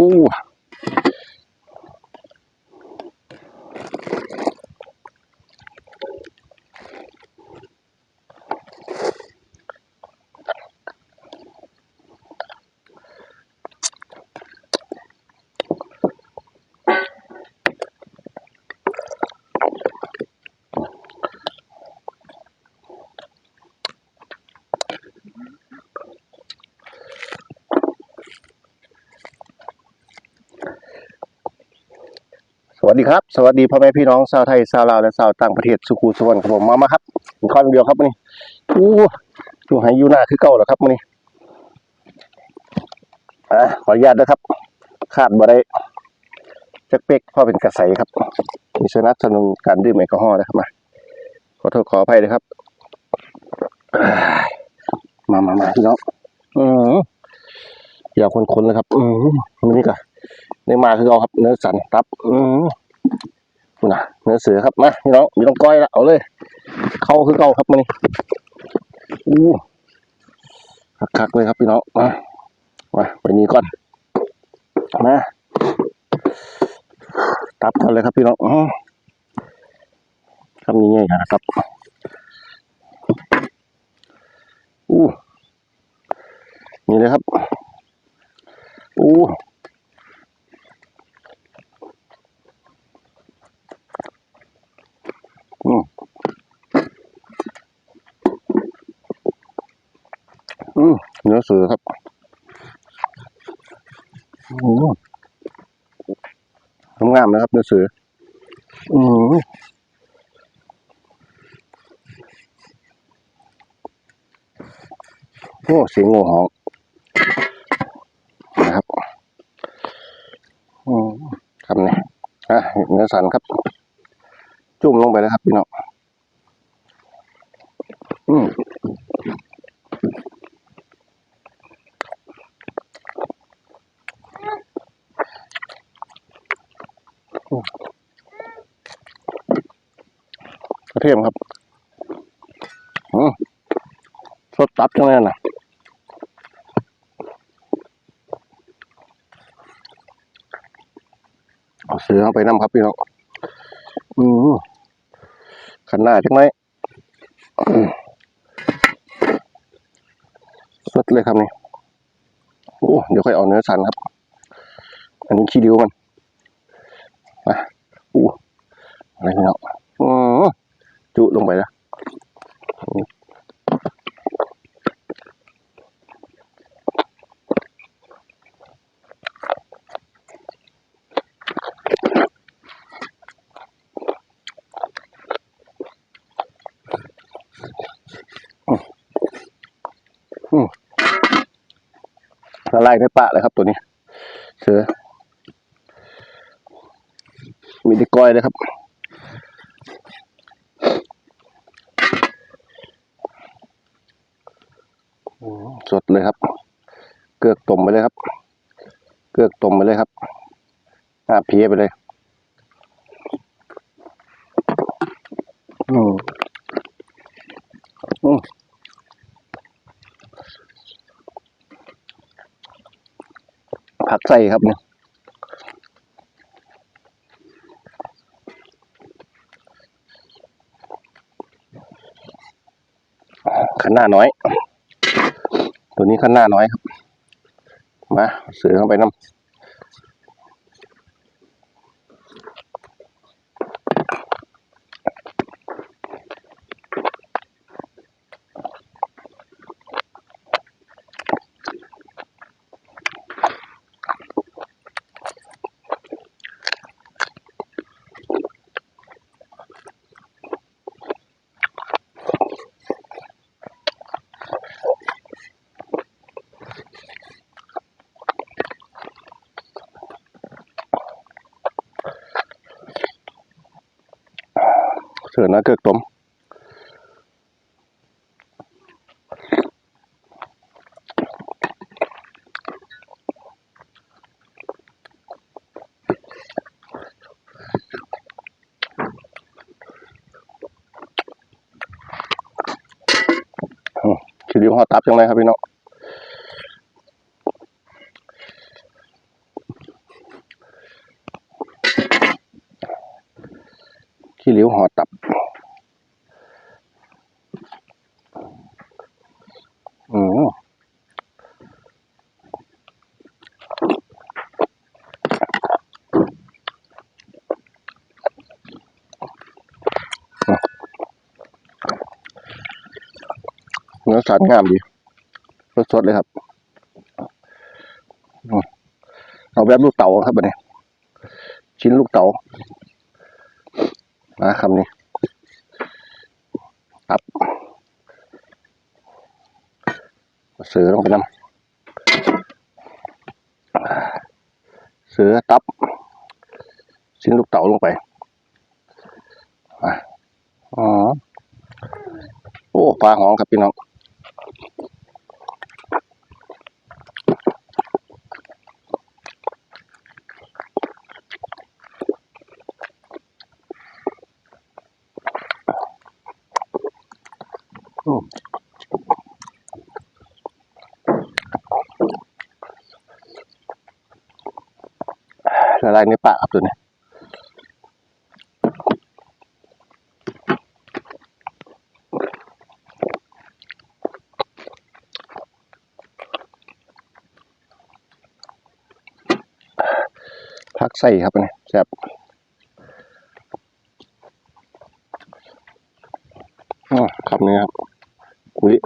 อู้ วัสดีครับ สวัสดีพ่อแม่พี่น้องชาวไทยชาวลาวและชาวต่างประเทศสุขุสุวรรณครับผมมามาครับข้อย่างเดียวครับนี้อู้อยู่ไหอยู่หน้าคือเก่าแล้วครับนี้อะขออนุญาตนะครับขาดบ่ได้จักเป๊กพราะเป็นกระใสครับ มีสนับสนุนการดื่มแอลกอฮอล์นะครับมาขอโทษขออภัยนะครับ มามามาพี่น้องอืออย่าคนๆเลยครับ อือมื้อนี้ก็ได้มาคือเอาครับ เนื้อสันตับ อือ น่ะเนื้อเสือครับมาพี่น้องมีต้องก้อยละเอาเลย เข้าคือเก่าครับมื้อนี้อู้คักๆเลยครับพี่น้องมามาไปนี่ก่อนมาตับกันเลยครับพี่น้องอ๋อทำยังไงนะครับอู้นี่เลยครับอู้มอืมเนื้อเสือครับอืมงามๆนะครับเนื้อเสืออืมโอ้เสียงงูเห่านะครับอืมครับเนี่ยอะเนื้อสันครับ จุ่มลงไปนะครับพี่น้องอืม กระเทียมครับอืมสดตับจังเลยนะเอาเสือเข้าไปน้ำครับพี่น้องอืมขันหน้าจังไหมสดเลยครับนี่โอ้เดี๋ยวค่อยเอาเนื้อสันครับ อันนี้ขี้ดิวมันมาอู้อะไรเนี่ยอืม จุลงไปแล้วละลายในปาเลยครับตัวนี้ เสือ มีแตะก้อยเลยครับ อืม สดเลยครับ เกือกต้มไปเลยครับ เกือกต้มไปเลยครับอาเพียไปเลย อืมอืมผักใส่ครับเนี่ยขนหน้าน้อย นี้ขันหน้าน้อยครับ มาเสือเข้าไปน้ำ เสือหน้าเกือกต้มคิดดูห่อตับจังเลยครับพี่น้อง ขี้เหลียวห่อตับ อืมเนื้อสันงามดีสดๆเลยครับ เอาแบบลูกเต๋าครับบันนี้ ชิ้นลูกเต๋า มาคำนี้ตับเสือลงไปนำเสือตับ ชิ้นลูกเต๋าลงไปอ๋อโอ้ปลาหอมครับพี่น้อง ละลายในปากครับตัวนี้พักใส่ครับนนี้แซ่บอ๋อคำนี้ครับ Oui.